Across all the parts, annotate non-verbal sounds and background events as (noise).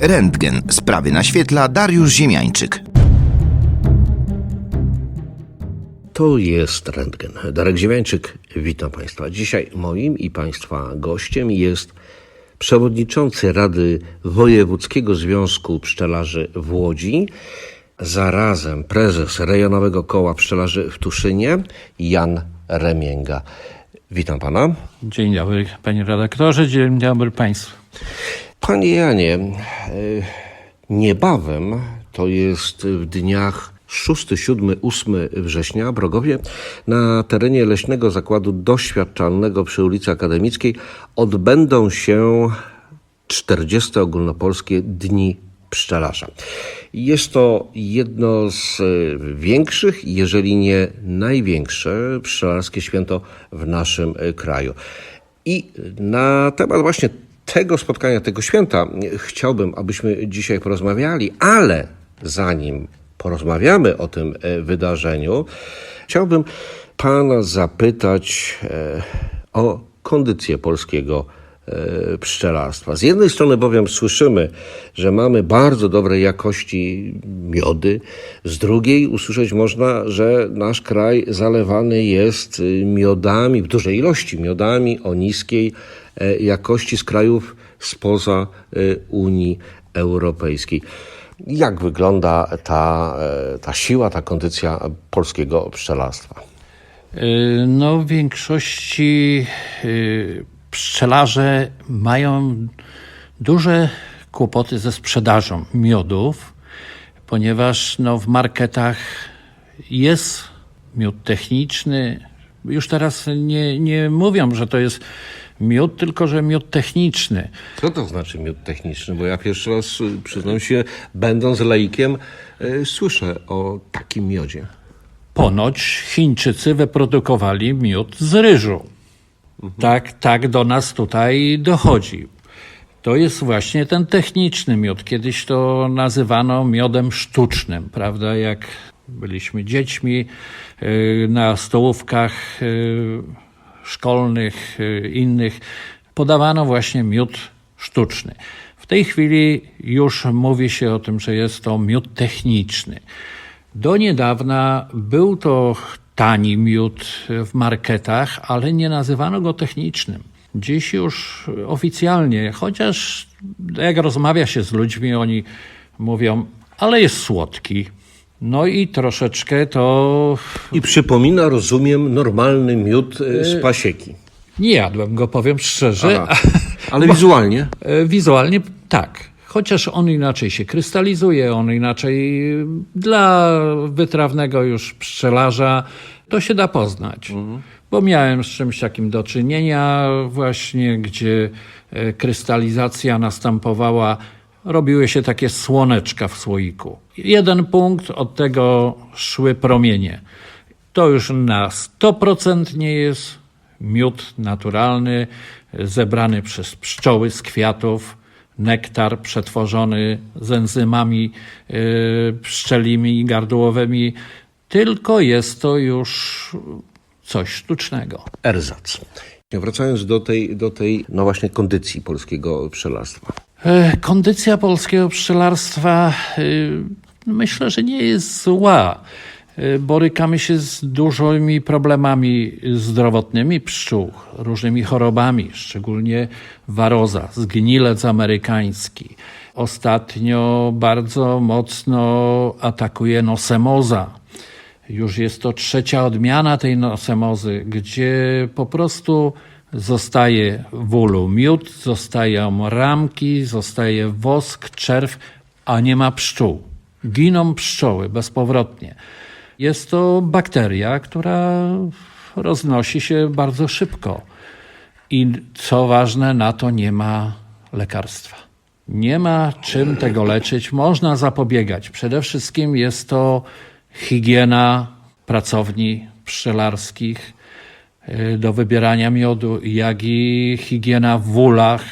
Rentgen. Sprawy naświetla Dariusz Ziemiańczyk. To jest Rentgen. Darek Ziemiańczyk, witam Państwa. Dzisiaj moim i Państwa gościem jest przewodniczący Rady Wojewódzkiego Związku Pszczelarzy w Łodzi, zarazem prezes rejonowego koła pszczelarzy w Tuszynie, Jan Remięga. Witam Pana. Dzień dobry, panie redaktorze, dzień dobry państwu. Panie Janie, e, niebawem, to jest w dniach 6, 7, 8 września w Rogowie, na terenie Leśnego Zakładu Doświadczalnego przy ulicy Akademickiej odbędą się 40 ogólnopolskie Dni Pszczelarza. Jest to jedno z e, większych, jeżeli nie największe pszczelarskie święto w naszym e, kraju. I na temat właśnie tego spotkania, tego święta chciałbym, abyśmy dzisiaj porozmawiali, ale zanim porozmawiamy o tym e, wydarzeniu, chciałbym Pana zapytać e, o kondycję polskiego e, pszczelarstwa. Z jednej strony bowiem słyszymy, że mamy bardzo dobrej jakości miody, z drugiej usłyszeć można, że nasz kraj zalewany jest miodami, w dużej ilości miodami o niskiej jakości z krajów spoza y, Unii Europejskiej. Jak wygląda ta, e, ta siła, ta kondycja polskiego pszczelarstwa? No, w większości pszczelarze mają duże kłopoty ze sprzedażą miodów, ponieważ no, w marketach jest miód techniczny. Już teraz nie, nie mówią, że to jest miód, tylko że miód techniczny. Co to znaczy miód techniczny? Bo ja pierwszy raz, y, przyznam się, będąc laikiem, y, słyszę o takim miodzie. Ponoć Chińczycy wyprodukowali miód z ryżu. Tak, tak do nas tutaj dochodzi. To jest właśnie ten techniczny miód. Kiedyś to nazywano miodem sztucznym, prawda? Jak byliśmy dziećmi yy, na stołówkach szkolnych, yy, innych, podawano właśnie miód sztuczny. W tej chwili już mówi się o tym, że jest to miód techniczny. Do niedawna był to tani miód w marketach, ale nie nazywano go technicznym. Dziś już oficjalnie, chociaż jak rozmawia się z ludźmi, oni mówią, ale jest słodki. No i troszeczkę to I przypomina, rozumiem, normalny miód y, z pasieki. nie jadłem go, powiem szczerze. Aha. (laughs) Ale wizualnie? E, Wizualnie tak. Chociaż on inaczej się krystalizuje, on inaczej dla wytrawnego już pszczelarza to się da poznać. Bo miałem z czymś takim do czynienia, właśnie gdzie e, krystalizacja następowała, robiły się takie słoneczka w słoiku. Jeden punkt, od tego szły promienie. To już na 100% nie jest miód naturalny, zebrany przez pszczoły z kwiatów, nektar przetworzony z enzymami y, pszczelimi i gardłowymi, tylko jest to już coś sztucznego. Erzac. Wracając do tej, do tej, no właśnie, kondycji polskiego pszczelarstwa. E, Kondycja polskiego pszczelarstwa y, myślę, że nie jest zła. Y, Borykamy się z dużymi problemami zdrowotnymi pszczół, różnymi chorobami, szczególnie waroza, zgnilec amerykański. Ostatnio bardzo mocno atakuje nosemoza. Już jest to trzecia odmiana tej nosemozy, gdzie po prostu zostaje w ulu miód, zostają ramki, zostaje wosk, czerw, a nie ma pszczół. Giną pszczoły bezpowrotnie. Jest to bakteria, która roznosi się bardzo szybko. I co ważne, na to nie ma lekarstwa. Nie ma czym tego leczyć, można zapobiegać. Przede wszystkim jest to higiena pracowni pszczelarskich do wybierania miodu, jak i higiena w ulach.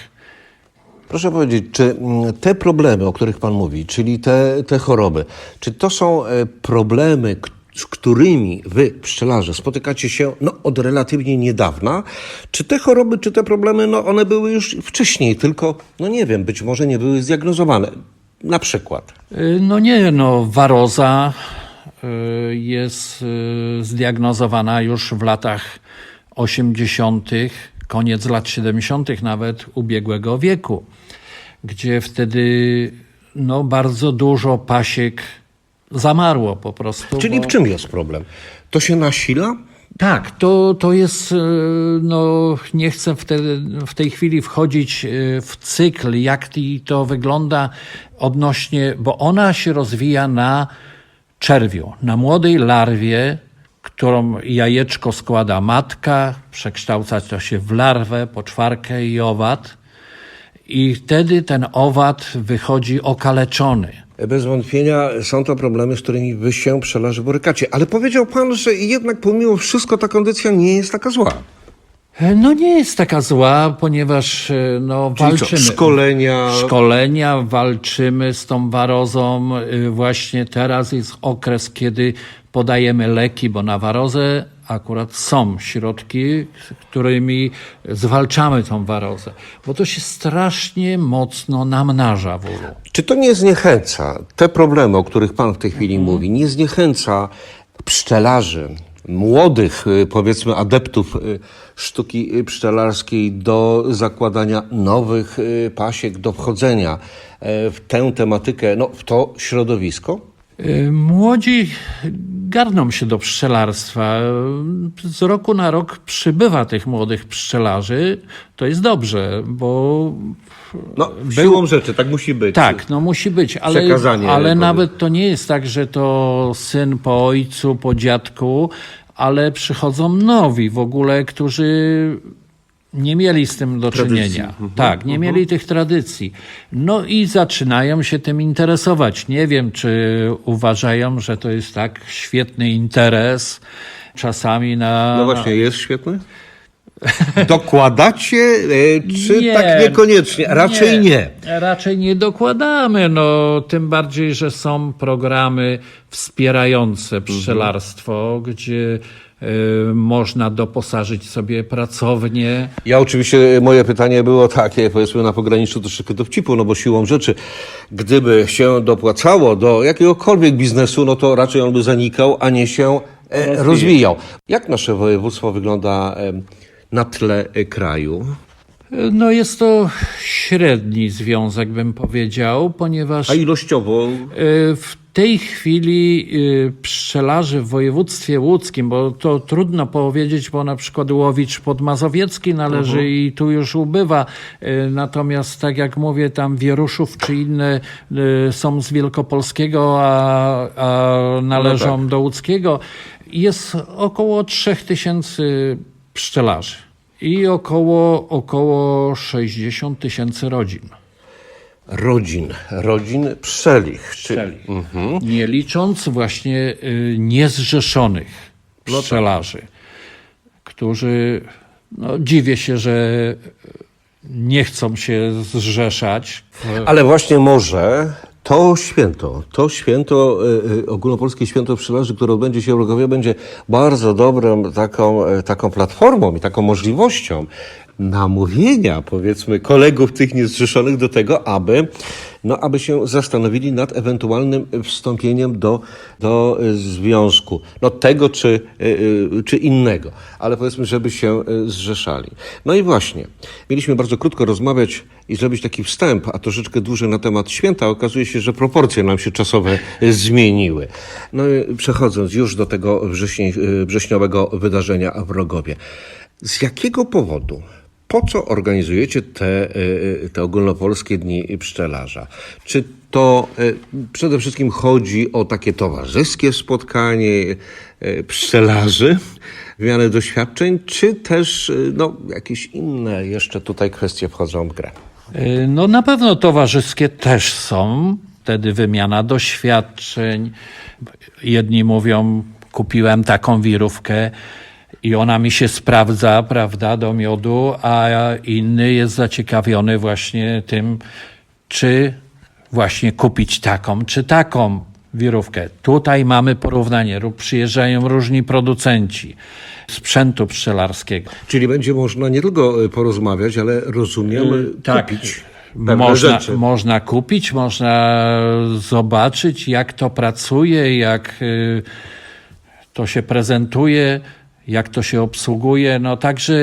Proszę powiedzieć, czy mm, te problemy, o których Pan mówi, czyli te, te choroby, czy to są e, problemy, z którymi wy, pszczelarze, spotykacie się no, od relatywnie niedawna, czy te choroby, czy te problemy, no, one były już wcześniej, tylko, no nie wiem, być może nie były zdiagnozowane. Na przykład. Y, No nie, no waroza y, jest y, zdiagnozowana już w latach 80., koniec lat 70. nawet ubiegłego wieku, gdzie wtedy no, bardzo dużo pasiek zamarło po prostu. Czyli bo- w czym jest problem? To się nasila? tak, to, to jest, e, no nie chcę w, te, w tej chwili wchodzić w cykl, jak to wygląda odnośnie, bo ona się rozwija na czerwiu, na młodej larwie, którą jajeczko składa matka, przekształca to się w larwę, poczwarkę i owad. I wtedy ten owad wychodzi okaleczony. Bez wątpienia są to problemy, z którymi wy się pszczelarze borykacie. Ale powiedział pan, że jednak pomimo wszystko ta kondycja nie jest taka zła. No nie jest taka zła, ponieważ e, no, Czyli co, walczymy. szkolenia? Szkolenia, walczymy z tą warozą. Y, Właśnie teraz jest okres, kiedy podajemy leki, bo na warozę akurat są środki, którymi zwalczamy tą warozę. Bo to się strasznie mocno namnaża w ulu. Czy to nie zniechęca, te problemy, o których pan w tej chwili mówi, nie zniechęca pszczelarzy, młodych, y, powiedzmy, adeptów y, sztuki pszczelarskiej do zakładania nowych y, pasiek, do wchodzenia w tę tematykę, no, w to środowisko? Młodzi garną się do pszczelarstwa. Z roku na rok przybywa tych młodych pszczelarzy. To jest dobrze, bo No, siłą rzeczy, tak musi być. tak, no musi być, ale, Przekazanie ale nawet to nie jest tak, że to syn po ojcu, po dziadku, ale przychodzą nowi w ogóle, którzy nie mieli z tym do czynienia. Tak, nie mieli tych tradycji. No i zaczynają się tym interesować. Nie wiem, czy uważają, że to jest tak świetny interes. Czasami na. No właśnie, jest świetny? (laughs) Dokładacie, e, czy Nie. tak niekoniecznie? Raczej nie. Raczej nie dokładamy, no tym bardziej, że są programy wspierające pszczelarstwo, gdzie y, można doposażyć sobie pracownię. Ja oczywiście, moje pytanie było takie, powiedzmy na pograniczu troszeczkę dowcipu, no bo siłą rzeczy, gdyby się dopłacało do jakiegokolwiek biznesu, no to raczej on by zanikał, a nie się e, rozwijał. Jak nasze województwo wygląda na tle e, kraju? No jest to średni związek, bym powiedział, ponieważ A ilościowo? y, w tej chwili y, pszczelarzy w województwie łódzkim, bo to trudno powiedzieć, bo na przykład Łowicz Podmazowiecki należy i tu już ubywa. Y, Natomiast tak jak mówię, tam Wieruszów czy inne y, są z Wielkopolskiego, a, a należą do łódzkiego. Jest około 3000 pszczelarzy i około, około 60 tysięcy rodzin. Rodzin, rodzin pszczelich. Czy, Nie licząc właśnie y, niezrzeszonych pszczelarzy, którzy, no, dziwię się, że nie chcą się zrzeszać. Ale właśnie może to święto, to święto, y, y, ogólnopolskie święto pszczelarzy, które odbędzie się w Rogowie, będzie bardzo dobrą taką, taką platformą i taką możliwością namówienia, powiedzmy, kolegów tych niezrzeszonych do tego, aby, no, aby się zastanowili nad ewentualnym wstąpieniem do, do związku. No tego czy, y, y, czy innego, ale powiedzmy, żeby się y, zrzeszali. No i właśnie, mieliśmy bardzo krótko rozmawiać i zrobić taki wstęp, a troszeczkę dłużej na temat święta. Okazuje się, że proporcje nam się czasowe zmieniły. No i przechodząc już do tego wrześni, wrześniowego wydarzenia w Rogowie. Z jakiego powodu po co organizujecie te, y, te ogólnopolskie dni pszczelarza? Czy to y, przede wszystkim chodzi o takie towarzyskie spotkanie y, pszczelarzy, wymianę doświadczeń, czy też no, jakieś inne jeszcze tutaj kwestie wchodzą w grę? No na pewno towarzyskie też są. Wtedy wymiana doświadczeń. Jedni mówią, kupiłem taką wirówkę i ona mi się sprawdza, prawda, do miodu, a inny jest zaciekawiony właśnie tym, czy właśnie kupić taką, czy taką. wirówkę. Tutaj mamy porównanie. Ró- Przyjeżdżają różni producenci sprzętu pszczelarskiego. Czyli będzie można nie tylko e, porozmawiać, ale rozumiem tak. kupić Można, rzeczy. można kupić, można zobaczyć, jak to pracuje, jak y, to się prezentuje, jak to się obsługuje. No także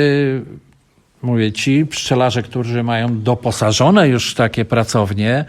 mówię ci pszczelarze, którzy mają doposażone już takie pracownie,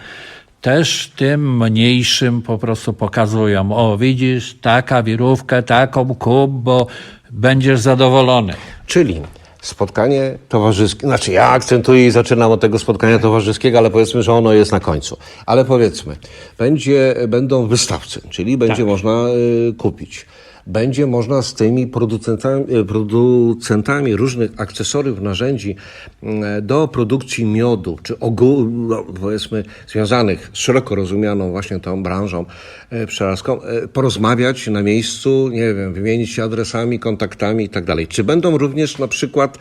też tym mniejszym po prostu pokazują. O, widzisz, taka wirówka, taką kup, bo będziesz zadowolony. Czyli spotkanie towarzyskie, znaczy ja akcentuję i zaczynam od tego spotkania towarzyskiego, ale powiedzmy, że ono jest na końcu. Ale powiedzmy, będzie, będą wystawcy, czyli będzie można y, kupić. Będzie można z tymi producentami, y, producentami różnych akcesoriów, narzędzi y, do produkcji miodu, czy ogół, no, powiedzmy, związanych z szeroko rozumianą właśnie tą branżą y, pszczelarską, y, porozmawiać na miejscu, nie wiem, wymienić się adresami, kontaktami i tak. Czy będą również na przykład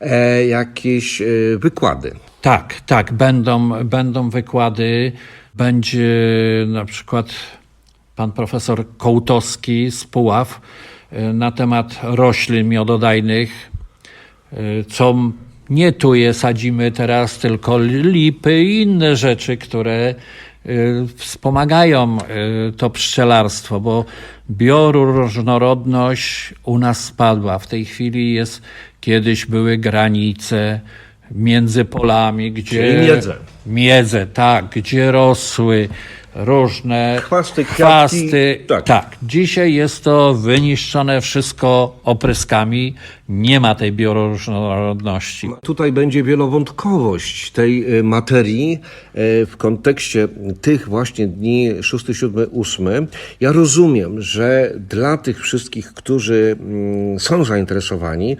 e, jakieś e, wykłady? Tak, tak, będą, będą wykłady. Będzie na przykład pan profesor Kołtowski z Puław e, na temat roślin miododajnych, e, co nie tu je sadzimy teraz, tylko lipy i inne rzeczy, które e, wspomagają to pszczelarstwo, bo bioróżnorodność u nas spadła. W tej chwili jest, kiedyś były granice między polami, gdzie... Czyli miedze. Miedze, tak, gdzie rosły różne Chwasty, kwiatki, chwasty. tak. tak, dzisiaj jest to wyniszczone wszystko opryskami. Nie ma tej bioróżnorodności. Tutaj będzie wielowątkowość tej e, materii e, w kontekście tych właśnie dni 6, 7, 8. Ja rozumiem, że dla tych wszystkich, którzy mm, są zainteresowani,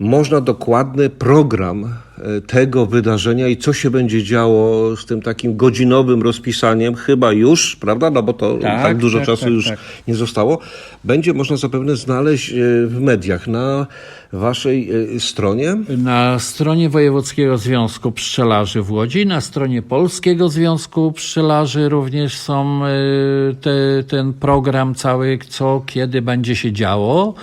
można dokładny program e, tego wydarzenia i co się będzie działo z tym takim godzinowym rozpisaniem, chyba już, prawda? No bo to tak, Tak, dużo tak, czasu tak, już tak. nie zostało. Będzie można zapewne znaleźć e, w mediach na waszej e, stronie. Na stronie Wojewódzkiego Związku Pszczelarzy w Łodzi, na stronie Polskiego Związku Pszczelarzy również są te, ten program cały, co kiedy będzie się działo.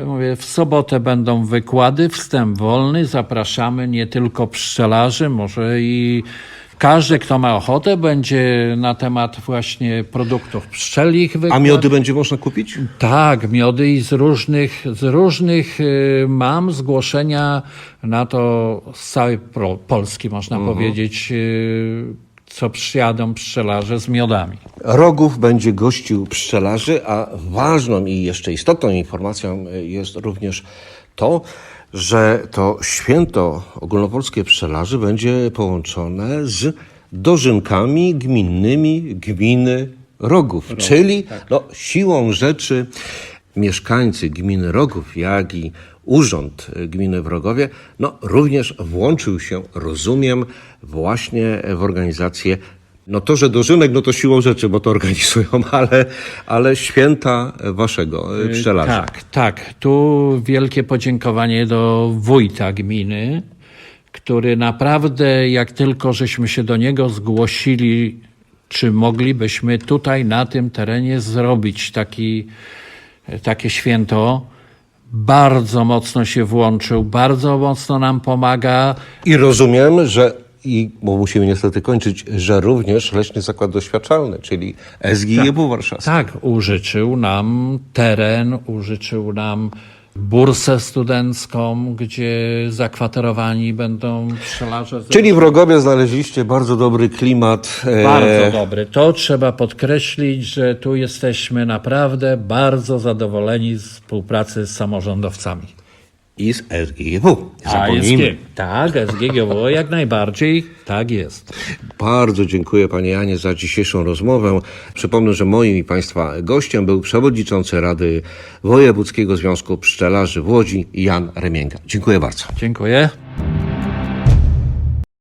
Mówię, w sobotę będą wykłady, wstęp wolny, zapraszamy nie tylko pszczelarzy, może i każdy, kto ma ochotę, będzie na temat właśnie produktów pszczelich A wykład. miody będzie można kupić? Tak, miody i z różnych, z różnych y, mam zgłoszenia na to z całej Polski, można powiedzieć, y, co przyjadą pszczelarze z miodami. Rogów będzie gościł pszczelarzy, a ważną i jeszcze istotną informacją jest również to, że to święto ogólnopolskie pszczelarzy będzie połączone z dożynkami gminnymi gminy Rogów, czyli no, siłą rzeczy mieszkańcy gminy Rogów, jak i Urząd Gminy w Rogowie, no, również włączył się, rozumiem, właśnie w organizację no to, że dożynek, no to siłą rzeczy, bo to organizują, (laughs) ale, ale święta waszego y, pszczelarza. Tak, tak. Tu wielkie podziękowanie do wójta gminy, który naprawdę, jak tylko żeśmy się do niego zgłosili, czy moglibyśmy tutaj na tym terenie zrobić taki, takie święto, bardzo mocno się włączył, bardzo mocno nam pomaga. I rozumiem, że i, bo musimy niestety kończyć, że również Leśny Zakład Doświadczalny, czyli SGIEW Warszawski. Tak, użyczył nam teren, użyczył nam bursę studencką, gdzie zakwaterowani będą pszczelarze. Czyli w Rogowie znaleźliście bardzo dobry klimat. e, Bardzo dobry. To trzeba podkreślić, że tu jesteśmy naprawdę bardzo zadowoleni z współpracy z samorządowcami. I z SGIEW. Zapomnijmy. Tak, SGGW jak najbardziej, tak jest. Bardzo dziękuję Panie Janie za dzisiejszą rozmowę. Przypomnę, że moim i Państwa gościem był przewodniczący Rady Wojewódzkiego Związku Pszczelarzy w Łodzi Jan Remięga. Dziękuję bardzo. Dziękuję.